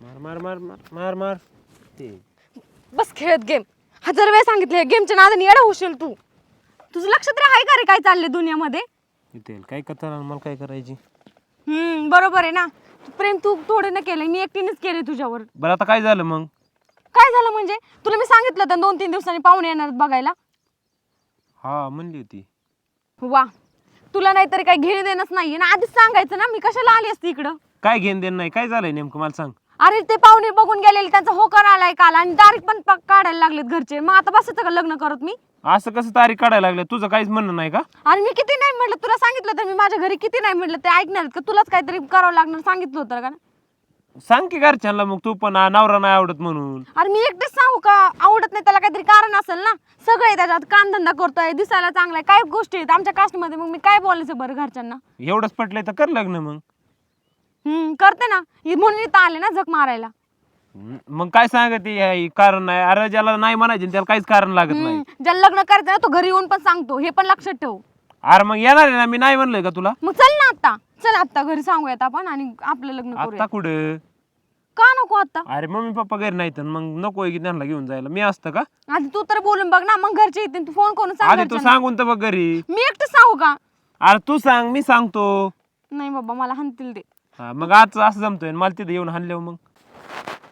मार मार मार मार मार मार. ते. बस खेळत गेम. हजार वेळ सांगितले गेमच्या नादाने येडा होशील तू. तुझं लक्ष तरी आहे का रे काय चाललंय दुनियामध्ये? काय कथा मला काय करायची? हम्म बरोबर आहे ना. प्रेम तू थोडे न केलंय मी एकटीनेच केले तुझ्यावर. बरं आता काय झालं मग? काय झालं म्हणजे? तुला मी सांगितलं होतं दोन तीन दिवसांनी पाहुणे येणार आहेत बघायला. हा म्हणली होती. वा. तुला नाहीतरी काही घेणं देणंच नाहीये ना. आधीच सांगायचं ना मी कशाला आली असती इकडं? काय घेण देण नाही? काय झालंय नेमकं? मला सांग. अरे ते पाहुणे बघून गेलेले त्यांचा होकार आलाय काल आणि तारीख पण पा- काढायला लागलेत घरचे. मग आता बसायचं का लग्न करत मी. असं कसं तारीख काढायला लागलं? तुझं काहीच म्हणणं नाही का? आणि मी किती नाही म्हटलं तुला सांगितलं तर मी माझ्या घरी किती नाही म्हटलं ते ऐकणार आहेत का? तुलाच काहीतरी करावं लागणार सांगितलं होतं का सांग की घरच्यांना मग तू पण आ, नवरा नाही आवडत म्हणून. अरे मी एकटेच सांगू का? आवडत नाही त्याला काहीतरी कारण असेल ना? सगळं त्याच्यात कामधंदा करतोय दिसायला चांगला आहे काय गोष्टी आहेत. आमच्या कास्टमध्ये मग मी काय बोलायचं बरं घरच्यांना? एवढंच पटलंय तर कर लग्न मग. हम्म करते ना. इ- म्हणून इथं आले ना जग मारायला. हम्म, मग काय सांगत हे कारण नाही? अरे ज्याला नाही म्हणायचे त्याला काहीच कारण लागत नाही. हम्म, ज्याला लग्न करायचं ना तो घरी येऊन पण सांगतो. हे पण लक्षात ठेव. अरे मग येणार आहे ना? मी नाही म्हणलोय का तुला? मग चल ना आता चल आता घरी सांगूयात आपण आणि आपलं लग्न आता करूया कुठं? का नको आता अरे मम्मी पप्पा घरी नाही तर मग नको की त्यांना घेऊन जायला. मी असतं का? आधी तू तर बोलून बघ ना मग घरचे येतील. तू फोन करून सांग आधी तू घरच्यांना. सांगून तर बघ घरी. मी एकटं सांगू का? अरे तू सांग मी सांगतो. नाही बाबा मला हाणतील ते. हा, मग आज असं जमतोय मला तिथे येऊन हाणल्यावर मग.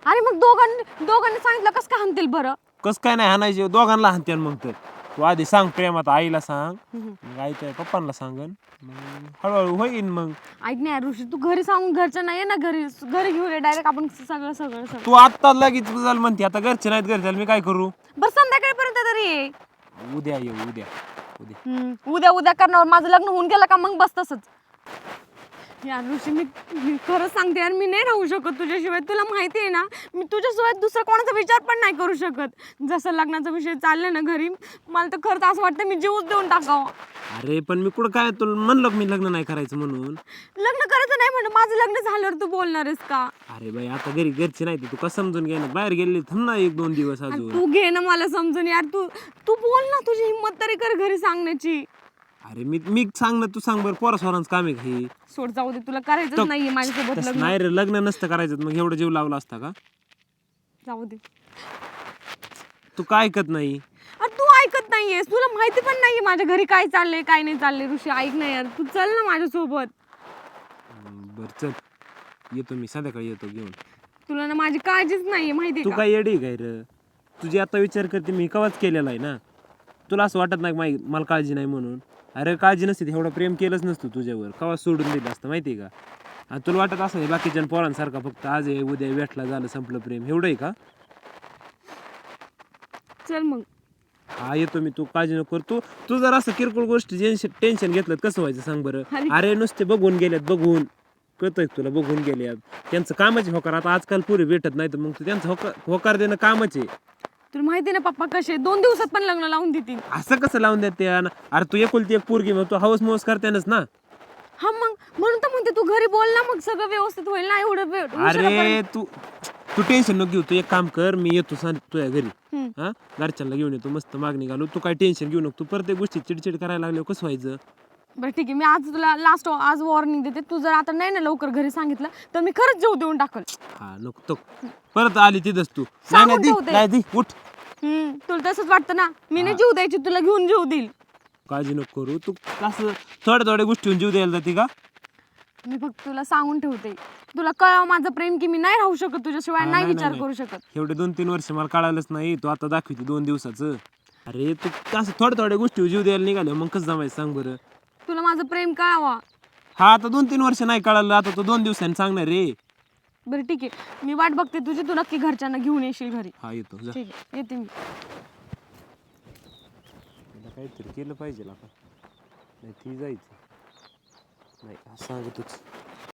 अरे मग दोघांनी दोघांनी सांगितलं कसं काय हाणतील बरं? कस काय नाही हाणायचे दोघांना हाणते मग तर. तू आधी सांग प्रेमात आईला सांग मग आई त्या पप्पांना सांगन. मग हळूहळू होईन मग. ऐक ना ऋषी तू घरी सांगून घरच्या नाही ना घरी घरी घेऊन ये डायरेक्ट आपण सगळं सगळं सगळं. तू आत्ता लगेच झालं म्हणते आता घरचे नाहीत घरचे मी काय करू? बरं संध्याकाळपर्यंत तरी ये. उद्या येऊ उद्या उद्या. हम्म, उद्या उद्या करणार माझं लग्न होऊन गेलं का मग बस तसंच. यार ऋषी मी मी खरंच सांगते यार मी नाही राहू शकत तुझ्याशिवाय. तुला माहिती आहे ना मी तुझ्याशिवाय दुसरा कोणाचा विचार पण नाही करू शकत. जसं लग्नाचा विषय चाललाय ना घरी मला तर खरंच असं वाटतं मी जीवच देऊन टाकावं. अरे पण मी कुठं काय तुला म्हणलं का मी लग्न नाही करायचं म्हणून? लग्न करायचं नाही म्हणलं माझं लग्न झाल्यावर तू बोलणार आहेस का? अरे बाई आता घरी घरचे नाही तर तू कसं समजून घे ना? बाहेर गेले थांब ना एक दोन दिवस अजून. तू घे ना मला समजून यार तू तू बोल ना तुझी हिंमत तरी कर घरी सांगण्याची. अरे मी मी सांग ना तू सांग बरं पोरा स्वरांचं काम आहे का हे? सोड जाऊ दे तुला करायचंच नाहीये माझ्यासोबत तसं लग्न. नाही रे लग्न नसतं करायचं. मग एवढं जीव लावला असता का? जाऊ दे. तू काय ऐकत नाही? अरे तू ऐकत नाहीयेस. तुला माहिती पण नाहीये माझ्या घरी काय चाललंय काय नाही चाललंय. ऋषी ऐक ना यार. तू चल ना माझ्यासोबत. हम्म, बरं चल. येतो मी संध्याकाळी येतो घेऊन. तुला ना माझी काळजीच नाहीये माहिती तू का? काय येडी काय रे? तुझी आता विचार करते मी कवाच केलेला आहे ना? तुला असं वाटत नाही माही मला काळजी नाही म्हणून? अरे काळजी नसते एवढं प्रेम केलंच नसतं तुझ्यावर. कवा सोडून दिलं असतं माहिती आहे का? आणि तुला वाटत असं बाकीच्या पोरांसारखा फक्त आज आहे उद्या भेटला झालं संपलं प्रेम. एवढं आहे का? चल मग. हा येतो मी. तू काळजी नको कर. तू तू जर असं किरकोळ गोष्टी टेन्शन घेतलं तर कसं व्हायचं सांग बरं? अरे. नुसते बघून गेल्यात बघून. कळतंय का तुला? बघून गेल्यात त्यांचं कामाचे होकार. आता आजकाल पुरे भेटत नाही तर मग तू त्यांचं होकार होकार देणं कामच आहे. तुला माहिती ना पप्पा कसे दोन दिवसात पण लग्न लावून देतील. असं कसं लावून देते अरे तू एकुलती एक पोरगी मग तू हवस मोस करतेनच ना. हा मग म्हणून तर म्हणते तू घरी बोल ना मग सगळं व्यवस्थित होईल ना एवढं वेळ अरे. तू तू टेन्शन नको घेऊ तू एक काम कर मी येतो सांग तुझ्या घरी. हम्म. हा? घरच्यांना घेऊन येतो मस्त मागणी घालू. तू काय टेन्शन घेऊ नको तू प्रत्येक गोष्टी चिडचिड करायला लागले कसं व्हायचं? बरं ठीक आहे. मी आज तुला लास्ट आज वॉर्निंग देते. तू जर आता नाही ना लवकर घरी सांगितलं तर मी खरंच जीव देऊन टाकल. हा नको तो परत आली तिथंच तू. नाही सांगून नाही दी ठेवते. नाही दी उठ. हम्म तुला तसंच वाटतं ना? मी नाही जीव द्यायची तुला घेऊन जीव देईल. काळजी नको करू. तू कसं थोड्या थोड्या गोष्टीहून जीव द्यायला जाते का? मी फक्त तुला सांगून ठेवते. तुला कळावं माझं प्रेम की मी नाही राहू शकत तुझ्याशिवाय हा, नाही नाही, विचार नाही, करू शकत. एवढे दोन तीन वर्ष मला कळालंच नाही. तू आता दाखवते दोन दिवसाचं. अरे तू कसं थोड्या थोड्या गोष्टी जीव द्यायला निघाले मग कसं जमायचं सांग बरं? तुला माझं प्रेम कळावा. हा आता दोन तीन वर्ष नाही कळालं आता तो दोन दिवसांनी सांगणार रे. बरं ठीक आहे. मी वाट बघते तुझी तू नक्की घरच्यांना घेऊन येशील घरी. हा येतो जा. ठीक आहे येते मी. आता काहीतरी केलं पाहिजे आपण. नाही ती जायचं. नाही असं सांगतोच.